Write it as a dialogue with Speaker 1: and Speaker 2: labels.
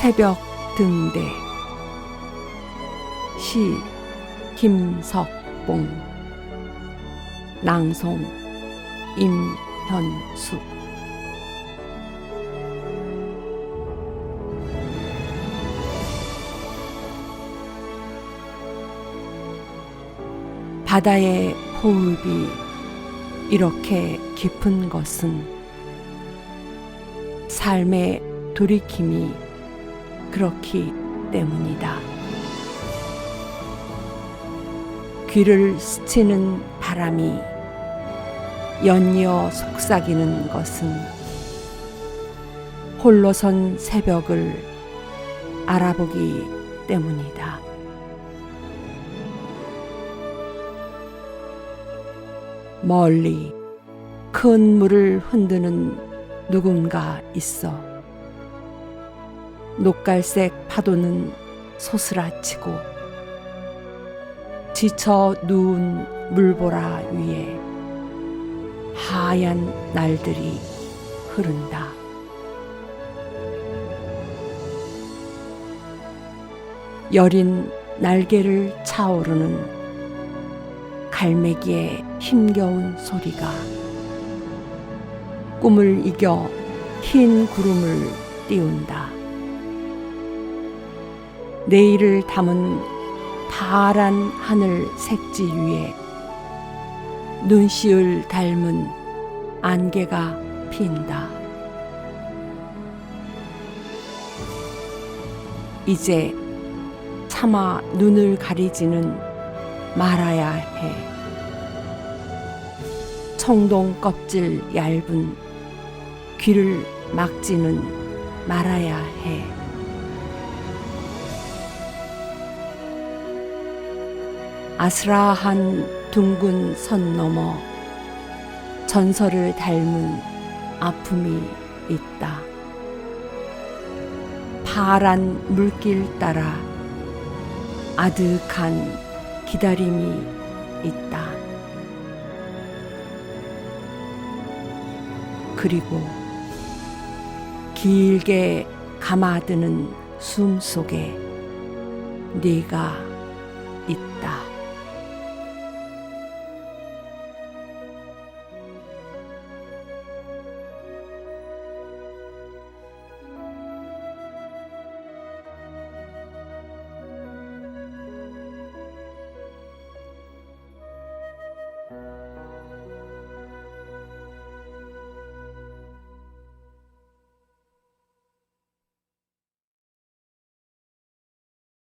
Speaker 1: 새벽 등대. 시 김석봉. 낭송 임현숙. 바다의 호흡이 이렇게 깊은 것은 삶의 돌이킴이 그렇기 때문이다. 귀를 스치는 바람이 연이어 속삭이는 것은 홀로선 새벽을 알아보기 때문이다. 멀리 큰 물을 흔드는 누군가 있어. 녹갈색 파도는 소스라치고 지쳐 누운 물보라 위에 하얀 날들이 흐른다. 여린 날개를 차오르는 갈매기의 힘겨운 소리가 꿈을 이겨 흰 구름을 띄운다. 내일을 담은 파란 하늘 색지 위에 눈시울 닮은 안개가 핀다. 이제 차마 눈을 가리지는 말아야 해. 청동 껍질 얇은 귀를 막지는 말아야 해. 아스라한 둥근 선 너머 전설을 닮은 아픔이 있다. 파란 물길 따라 아득한 기다림이 있다. 그리고 길게 감아드는 숨 속에 네가 있다.